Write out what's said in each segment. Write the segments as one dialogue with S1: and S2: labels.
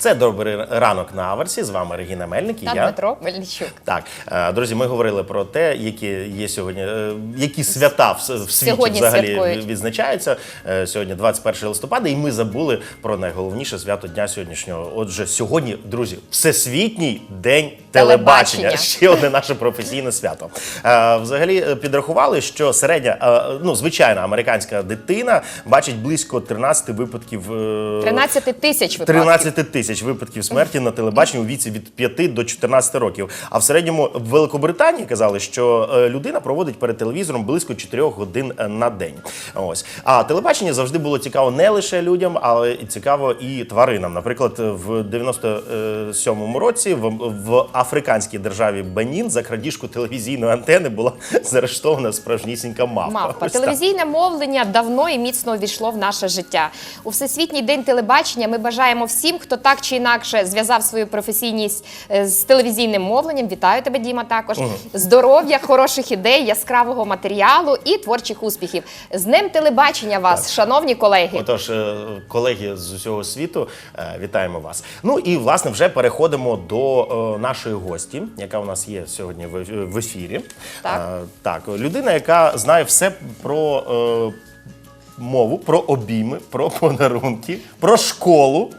S1: Це добрий ранок на Аверсі. З вами Регіна Мельник і
S2: Та
S1: я.
S2: Дмитро Мельничук.
S1: Так, е, друзі, ми говорили про те, які є сьогодні, е, які свята в, світі
S2: Сьогодні
S1: взагалі
S2: святкують.
S1: відзначаються. Е, Сьогодні 21 листопада, і ми забули про найголовніше свято дня сьогоднішнього. Отже, сьогодні, друзі, всесвітній день телебачення.
S2: Телебачення.
S1: Ще одне наше професійне свято. Взагалі підрахували, що середня, ну звичайна американська дитина бачить близько 13 випадків. е,
S2: 13 тисяч випадків.
S1: 13 тисяч випадків смерті на телебаченні у віці від 5 до 14 років. А в середньому в Великобританії казали, що е, людина проводить перед телевізором близько 4 годин е, на день. Ось а телебачення завжди було цікаво не лише людям, але і цікаво і тваринам. Наприклад, в 97-му році в, в африканській державі Бенін за крадіжку телевізійної антени була заарештована справжнісінька мавпа.
S2: Мавпа.
S1: Ось так.
S2: Телевізійне мовлення давно і міцно увійшло в наше життя. У Всесвітній день телебачення ми бажаємо всім, хто так чи інакше зв'язав свою професійність е, з телевізійним мовленням. Вітаю тебе, Діма. Також здоров'я, хороших ідей, яскравого матеріалу і творчих успіхів. З Днем телебачення вас, шановні колеги.
S1: Отож, е, колеги з усього світу, е, вітаємо вас. Ну і власне вже переходимо до нашої гості, яка у нас є сьогодні в ефірі.
S2: Так.
S1: Так, людина, яка знає все про мову, про обійми, про подарунки, про школу.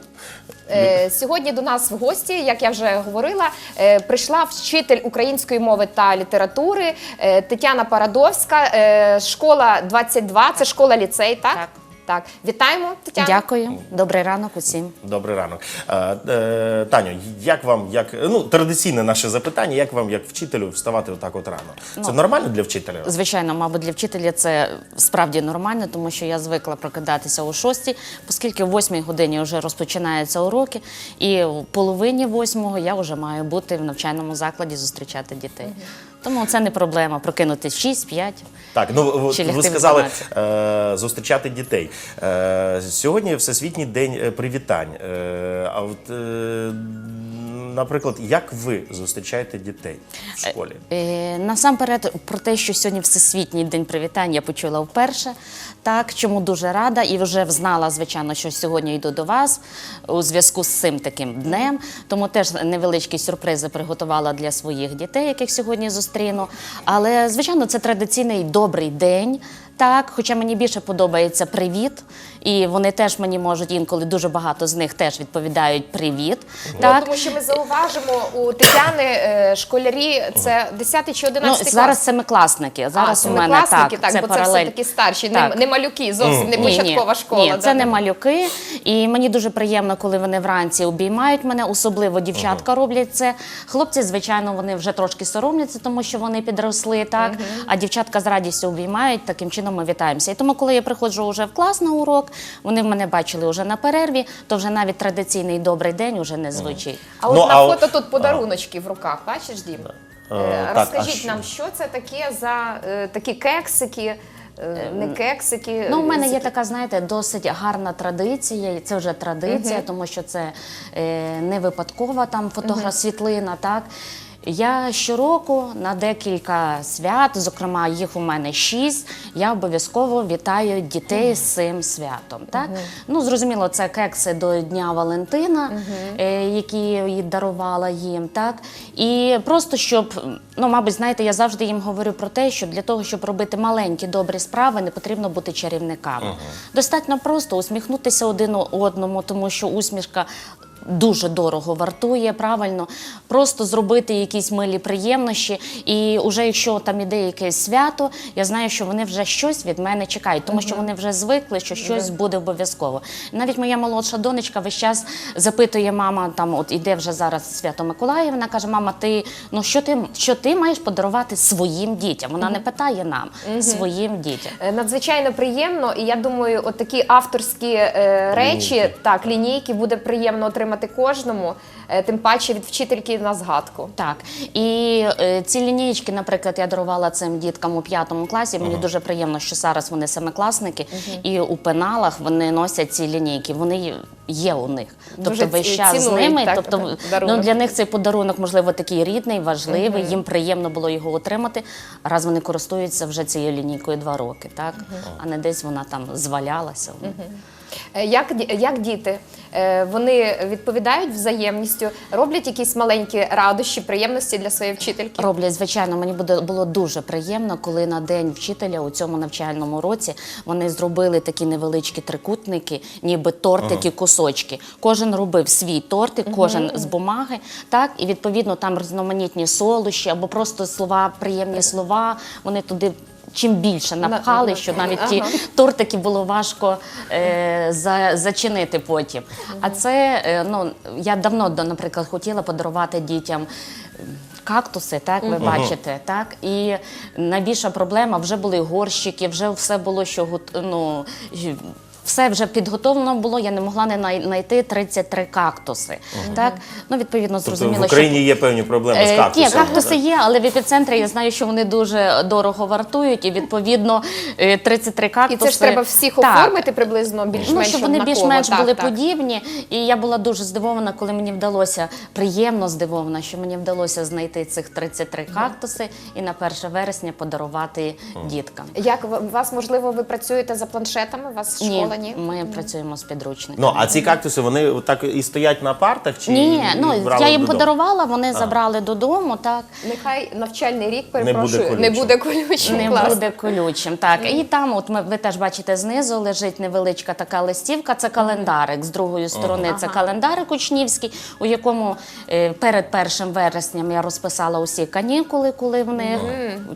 S2: Е, Сьогодні до нас в гості, як я вже говорила, е, прийшла вчитель української мови та літератури е, Тетяна Парадовська, е, школа 22, це школа ліцей, так?
S3: Так.
S2: Так, вітаємо, Тетяна.
S3: Дякую, добрий ранок усім.
S1: Добрий ранок. Е, е, Таню, як вам, як ну традиційне наше запитання, як вам, як вчителю, вставати отак от рано? Це
S3: Ну,
S1: нормально для вчителя?
S3: Звичайно, мабуть, для вчителя це справді нормально, тому що я звикла прокидатися о 6, оскільки в 8 годині вже розпочинаються уроки, і в половині восьмого я вже маю бути в навчальному закладі зустрічати дітей. Тому це не проблема прокинути в 6-5.
S1: Так, ну
S3: Чи
S1: ви сказали е, зустрічати дітей. Е, сьогодні Всесвітній день е, привітань. Е, а от, е, наприклад, як ви зустрічаєте дітей в школі?
S3: Е, насамперед, про те, що сьогодні Всесвітній день привітань, я почула вперше. Так, чому дуже рада і вже знала, звичайно, що сьогодні йду до вас у зв'язку з цим таким днем. Тому теж невеличкі сюрпризи приготувала для своїх дітей, яких сьогодні зустріну. Але, звичайно, це традиційний добрий день. Так, хоча мені більше подобається привіт, і вони теж мені можуть інколи дуже багато з них теж відповідають привіт.
S2: Ну,
S3: Так,
S2: Тому що ми зауважимо у Тетяни е, школярі це 10 чи 11
S3: Ну,
S2: клас.
S3: зараз семикласники. Зараз
S2: а,
S3: у мене
S2: семикласники,
S3: так,
S2: так, бо це все таки старші, не,
S3: Так.
S2: не малюки, зовсім не початкова школа.
S3: Ні,
S2: да,
S3: це не малюки. І мені дуже приємно, коли вони вранці обіймають мене, особливо дівчатка роблять це. Хлопці, звичайно, вони вже трошки соромляться, тому що вони підросли, так. А дівчатка з радістю обіймають, таким чином ми вітаємося. І тому, коли я приходжу вже в клас на урок, вони в мене бачили вже на перерві, то вже навіть традиційний добрий день вже не звучить.
S2: А от
S1: Ну,
S2: на
S1: а
S2: фото тут подаруночки в руках, бачиш, Дім?
S1: Е,
S2: Е,
S1: так,
S2: Розкажіть нам, що це таке за е, такі кексики, не кексики.
S3: Ну, у мене є така, знаєте, досить гарна традиція. і Це вже традиція, тому що це е, не випадкова там фотограф, світлина, так. Я щороку на декілька свят, зокрема їх у мене шість, я обов'язково вітаю дітей з цим святом. Так? Ну, зрозуміло, це кекси до Дня Валентина, е, які я дарувала їм. Так? І просто щоб, ну, мабуть, знаєте, я завжди їм говорю про те, що для того, щоб робити маленькі добрі справи, не потрібно бути чарівниками. Достатньо просто усміхнутися один одному, тому що усмішка. Дуже дорого вартує, правильно, просто зробити якісь милі приємнощі. І вже якщо там іде якесь свято, я знаю, що вони вже щось від мене чекають, тому що вони вже звикли, що щось буде обов'язково. Навіть моя молодша донечка весь час запитує мама, там от іде вже зараз свято Миколаїв, вона каже: Мама, ти ну що ти що ти маєш подарувати своїм дітям? Вона не питає нам, своїм дітям.
S2: Е, Надзвичайно приємно, і я думаю, от такі авторські е, речі,
S1: Лінійки.
S2: так, лінійки буде приємно отримати кожному. е, тим паче від вчительки на згадку.
S3: Так, і е, ці лінійки, наприклад, я дарувала цим діткам у п'ятому класі. Мені дуже приємно, що зараз вони семикласники, і у пеналах вони носять ці лінійки. Вони є у них.
S2: Дуже
S3: Тобто весь
S2: ці-
S3: час з
S2: цінують,
S3: ними.
S2: так,
S3: тобто, ну, для них цей подарунок, можливо, такий рідний, важливий. Їм приємно було його отримати. Раз вони користуються вже цією лінійкою два роки, так а не десь вона там звалялася.
S2: Е, Як, як діти? Е, Вони відповідають взаємністю, роблять якісь маленькі радощі, приємності для своєї вчительки.
S3: Роблять, звичайно, мені буде було дуже приємно, коли на день вчителя у цьому навчальному році вони зробили такі невеличкі трикутники, ніби тортики, кусочки. Кожен робив свій тортик, кожен з бумаги. Так, і відповідно там різноманітні солощі або просто слова, приємні слова. Вони туди. Чим більше напхали, що навіть ті тортики було важко е, за, зачинити потім. А це е, ну я давно, наприклад, хотіла подарувати дітям. Кактуси, так ви бачите, так і найбільша проблема вже були горщики, вже все було, що ну, все вже підготовлено було. Я не могла не най- знайти 33 кактуси. Так, ну відповідно
S1: Тобто
S3: зрозуміло,
S1: в Україні є певні проблеми з
S3: Е,
S1: кактусами.
S3: Ні, кактуси є, але в епіцентрі я знаю, що вони дуже дорого вартують, і відповідно е, 33
S2: І це ж треба всіх
S3: Так.
S2: оформити приблизно більш-менш
S3: Ну, щоб вони більш-менш були
S2: так.
S3: подібні. І я була дуже здивована, коли мені вдалося, приємно здивована, що мені вдалося знайти цих 33 кактуси і на 1 вересня подарувати діткам.
S2: Як вас можливо ви працюєте за планшетами? У вас школа ні?
S3: Ми працюємо з підручниками.
S1: Ну, а ці кактуси, вони так і стоять на партах? Чи
S3: Ні, ну я їм подарувала, вони забрали додому, так.
S2: Нехай навчальний рік перепрошую, не
S1: колючим.
S2: буде колючим.
S3: Не буде колючим. Так, і там, от ми ви теж бачите, знизу лежить невеличка така листівка. Це календарик. З другої сторони це календарик учнівський, у якому е, перед першим вересням я розписала усі канікули, коли вони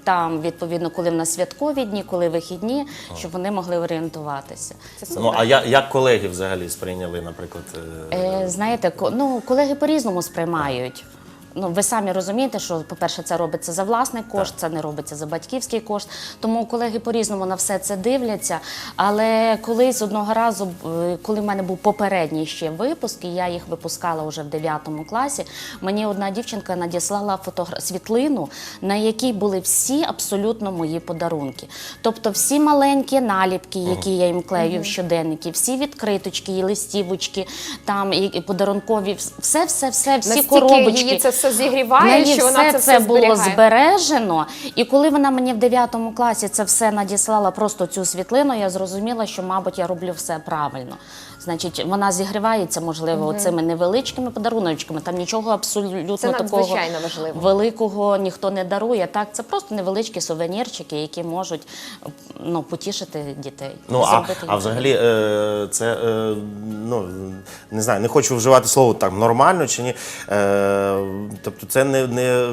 S3: там відповідно, коли в нас святкові дні, коли вихідні, щоб вони могли орієнтуватися.
S1: Ну, а я, як колеги взагалі сприйняли, наприклад, е,
S3: Е, знаєте, ко- ну, колеги по-різному сприймають. Ну, ви самі розумієте, що, по-перше, це робиться за власний кошт, це не робиться за батьківський кошт. Тому колеги по-різному на все це дивляться. Але колись одного разу, е, коли в мене був попередній ще випуск, і я їх випускала вже в 9 класі, мені одна дівчинка надіслала фотогра... світлину, на якій були всі абсолютно мої подарунки. Тобто всі маленькі наліпки, які я їм клею в щоденники, всі відкриточки, і листівочки, там і, і подарункові, все, все, все, всі
S2: Настільки
S3: коробочки.
S2: її це все зігріває,
S3: неї
S2: що вона
S3: все
S2: це все
S3: було збережено. І коли вона мені в 9 класі це все надіслала, просто цю світлину, я зрозуміла, що, мабуть, я роблю все правильно. Значить, вона зігрівається, можливо, цими невеличкими подаруночками. Там нічого абсолютно
S2: Це
S3: такого
S2: важливо.
S3: великого ніхто не дарує. Так, це просто невеличкі сувенірчики, які можуть ну, потішити дітей.
S1: Ну, а, а взагалі, е, це е, ну не знаю, не хочу вживати слово так нормально чи ні. Тобто, це не, не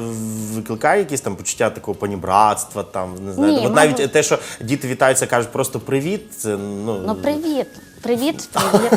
S1: викликає якісь там почуття такого панібратства, там не знаю.
S3: Ні,
S1: От
S3: мабуть-
S1: навіть те, що діти вітаються, кажуть просто привіт. Це ну,
S3: Ну, привіт. Привіт, привіт.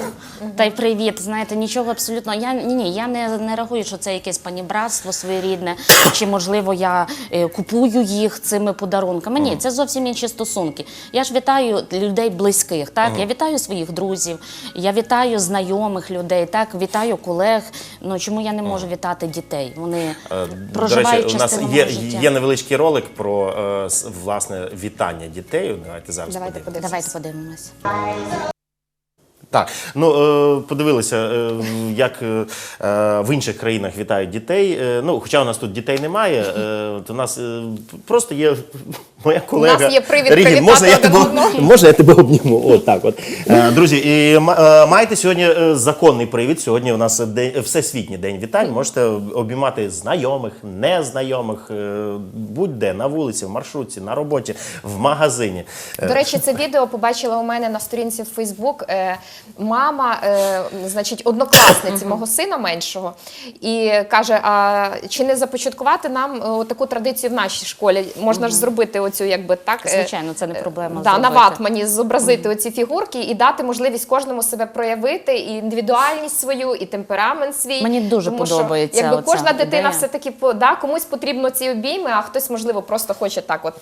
S3: Та й привіт. Знаєте, нічого абсолютно. Я ні, ні, я не, не рахую, що це якесь панібратство своєрідне, чи можливо я е, купую їх цими подарунками. Ні, це зовсім інші стосунки. Я ж вітаю людей близьких. Так, я вітаю своїх друзів, я вітаю знайомих людей, так вітаю колег. Ну чому я не можу вітати дітей? Вони
S1: Е, До
S3: проживають
S1: речі, у нас
S3: частину
S1: є,
S3: мого життя.
S1: є невеличкий ролик про е, с- власне вітання дітей. Давайте зараз
S2: Давайте
S1: подивимося.
S2: подивимося.
S3: Давайте подивимось.
S1: Так, ну е, подивилися, е, як е, в інших країнах вітають дітей. Ну, хоча у нас тут дітей немає, то у нас просто є моя колега.
S2: У нас є привід привітати
S1: можна я тебе,
S2: можна
S1: я тебе обніму? От так от. Друзі, і маєте сьогодні законний привід. Сьогодні у нас день, всесвітній день вітань. Можете обіймати знайомих, незнайомих, будь-де, на вулиці, в маршрутці, на роботі, в магазині.
S2: До речі, це відео побачила у мене на сторінці в Фейсбук. Е, мама, е, значить, однокласниці мого сина меншого, і каже: а чи не започаткувати нам е, таку традицію в нашій школі? Можна ж зробити оцю, якби так. е,
S3: Звичайно, це не проблема.
S2: Да, на
S3: зробити.
S2: ватмані зобразити оці фігурки і дати можливість кожному себе проявити, і індивідуальність свою, і темперамент свій.
S3: Мені дуже
S2: Тому що,
S3: подобається
S2: Якби
S3: оця
S2: кожна дитина
S3: ідея.
S2: все таки да, комусь потрібно ці обійми, а хтось, можливо, просто хоче так, от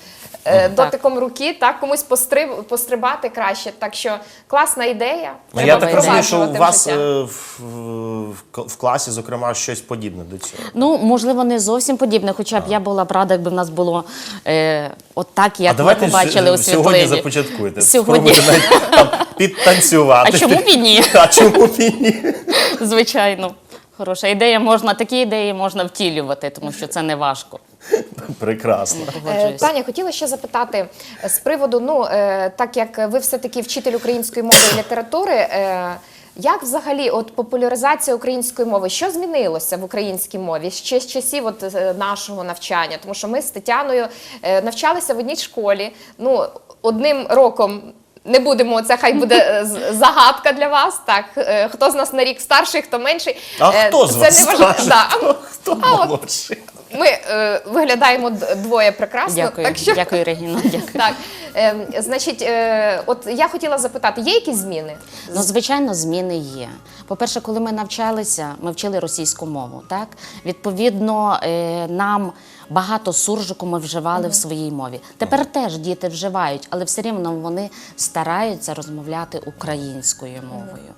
S2: е, дотиком руки, так комусь постриб, пострибати краще. Так що класна ідея.
S1: Ну, я так розумію, що у вас
S2: життя.
S1: е, в, в, в класі, зокрема, щось подібне до цього.
S3: Ну, можливо, не зовсім подібне, хоча б я була б рада, якби в нас було е, от так, як
S1: давайте
S3: ми побачили у
S1: с- сьогодні
S3: світлині.
S1: започаткуєте.
S3: Сьогодні.
S1: Спробуйте навіть там підтанцювати.
S3: А чому б і ні?
S1: А чому б і ні?
S3: Звичайно. Хороша ідея можна, такі ідеї можна втілювати, тому що це не важко.
S1: Прекрасно.
S2: Е, Таня, хотіла ще запитати з приводу, ну е, так як ви все-таки вчитель української мови і літератури. е, Як взагалі от популяризація української мови, що змінилося в українській мові ще з часів от, нашого навчання? Тому що ми з Тетяною навчалися в одній школі. Ну, одним роком не будемо, це хай буде загадка для вас. Так, хто з нас на рік старший, хто менший.
S1: А хто з
S2: це
S1: вас
S2: не важливо.
S1: старший?
S2: Да.
S1: Хто, хто молодший?
S2: Ми е, виглядаємо двоє прекрасно.
S3: Дякую,
S2: так що...
S3: дякую, Регіно. Дякую.
S2: Так, е, значить, е, от я хотіла запитати, є якісь зміни?
S3: Ну, звичайно, зміни є. По-перше, коли ми навчалися, ми вчили російську мову. Так? Відповідно, е, нам багато суржику ми вживали в своїй мові. Тепер теж діти вживають, але все рівно вони стараються розмовляти українською мовою.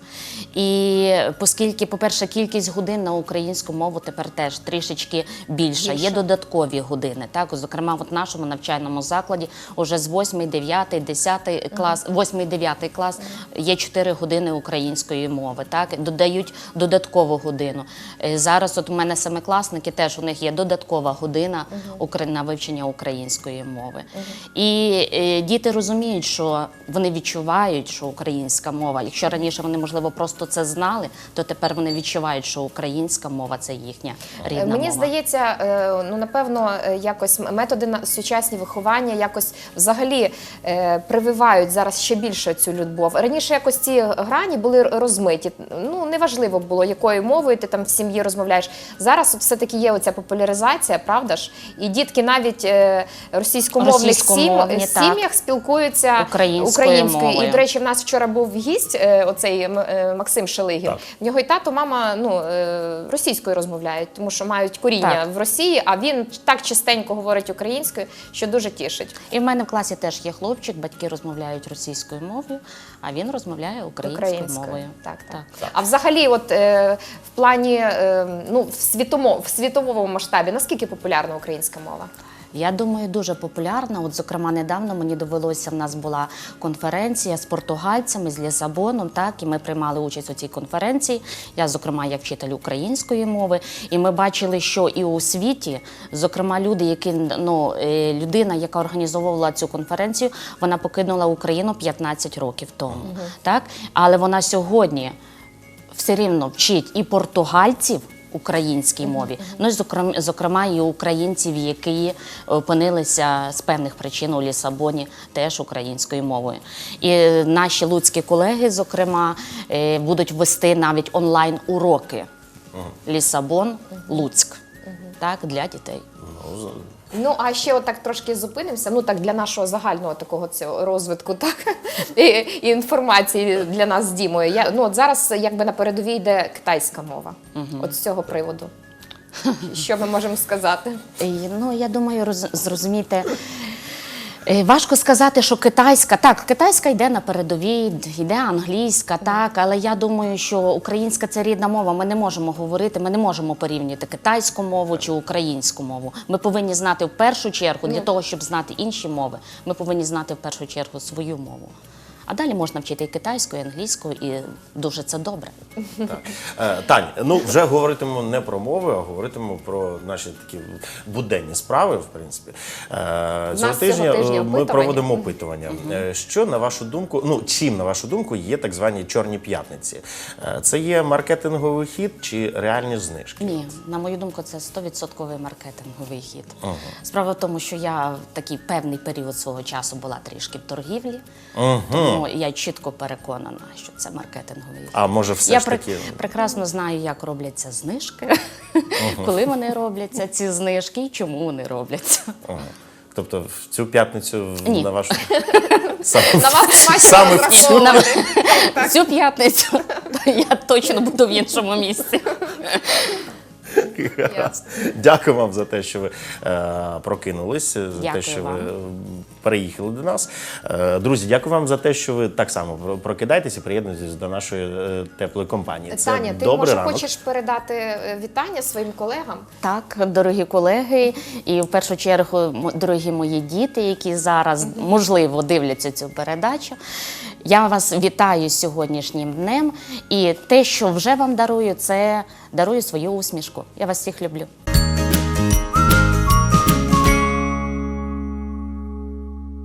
S3: І оскільки, по-перше, кількість годин на українську мову тепер теж трішечки більша. Є додаткові години. Так, зокрема, от в нашому навчальному закладі уже з 8, 9, 10 клас, 8, 9 клас є 4 години української мови. Так, додають додаткову годину. Е, Зараз от у мене семикласники теж у них є додаткова година укр- на вивчення української мови. І е, діти розуміють, що вони відчувають, що українська мова, якщо раніше вони, можливо, просто це знали, то тепер вони відчувають, що українська мова це їхня рідна
S2: Е, Мені здається, е, ну напевно, е, якось методи на сучасні виховання якось взагалі е, прививають зараз ще більше цю любов. Раніше якось ці грані були розмиті. Ну неважливо було, якою мовою ти там в сім'ї розмовляєш. Зараз все-таки є оця популяризація, правда ж? І дітки навіть е, російськомовних сім, сім'ях спілкуються
S3: Українською
S2: українською.
S3: мовою.
S2: І, до речі, в нас вчора був гість, е, оцей е, Максим Шелигін.
S1: Так.
S2: В нього і тато, мама ну, російською розмовляють, тому що мають коріння
S3: Так.
S2: в Росії, а він так частенько говорить українською, що дуже тішить.
S3: І в мене в класі теж є хлопчик, батьки розмовляють російською мовою, а він розмовляє українською, мовою.
S2: Так, так. А взагалі, от в плані ну, в, світомо, в світовому масштабі, наскільки українська мова?
S3: Я думаю, дуже популярна. От, зокрема, недавно мені довелося. В нас була конференція з португальцями з Лісабоном. Так, і ми приймали участь у цій конференції. Я, зокрема, як вчитель української мови. І ми бачили, що і у світі, зокрема, люди, які ну е, людина, яка організовувала цю конференцію, вона покинула Україну 15 років тому. Так, але вона сьогодні все рівно вчить і португальців українській мові, ну і зокрема, зокрема і українців, які опинилися з певних причин у Лісабоні, теж українською мовою. І е, наші луцькі колеги, зокрема, е, будуть вести навіть онлайн уроки Лісабон, Луцьк. Так, для дітей.
S2: Ну а ще отак трошки зупинимося. Ну так для нашого загального такого цього розвитку, так і, і інформації для нас з Дімою. Я ну от зараз якби на передовій йде китайська мова. От з цього приводу. Що ми можемо сказати?
S3: Ну, я думаю, роз, зрозумієте. Е, Важко сказати, що китайська, так, китайська йде на передовій, йде англійська, так, але я думаю, що українська це рідна мова. Ми не можемо говорити, ми не можемо порівняти китайську мову чи українську мову. Ми повинні знати в першу чергу, для того, щоб знати інші мови, ми повинні знати в першу чергу свою мову. А далі можна вчити і китайську, і англійську, і дуже це добре.
S1: Так. Е, Тань, ну вже говоритимемо не про мови, а говоритимемо про наші такі буденні справи, в принципі. Е, Цього тижня
S2: тижня
S1: е, ми
S2: опитування.
S1: проводимо опитування. Е, Що на вашу думку, ну чим на вашу думку є так звані чорні п'ятниці? Е, Це є маркетинговий хід чи реальні знижки?
S3: Ні, на мою думку, це 100% маркетинговий хід. Справа в тому, що я в такий певний період свого часу була трішки в торгівлі, тому я чітко переконана, що це маркетинговий хід.
S1: А може, все
S3: я
S1: ж таки
S3: прекрасно знаю, як робляться знижки, коли вони робляться, ці знижки і чому вони робляться.
S1: Тобто в цю п'ятницю
S3: Ні.
S1: на вашу саме, в цю
S3: п'ятницю я точно буду в іншому місці.
S1: Гаразд. Дякую вам за те, що ви е, прокинулись, за те, що ви
S3: вам.
S1: переїхали до нас. Е, друзі, дякую вам за те, що ви так само про- прокидаєтесь приєднуєтесь до нашої е, теплої компанії. Це
S2: Таня, ти може
S1: ранок.
S2: хочеш передати вітання своїм колегам?
S3: Так, дорогі колеги, і в першу чергу, дорогі мої діти, які зараз можливо дивляться цю передачу. Я вас вітаю сьогоднішнім днем. І те, що вже вам дарую, це дарую свою усмішку. Я вас всіх люблю.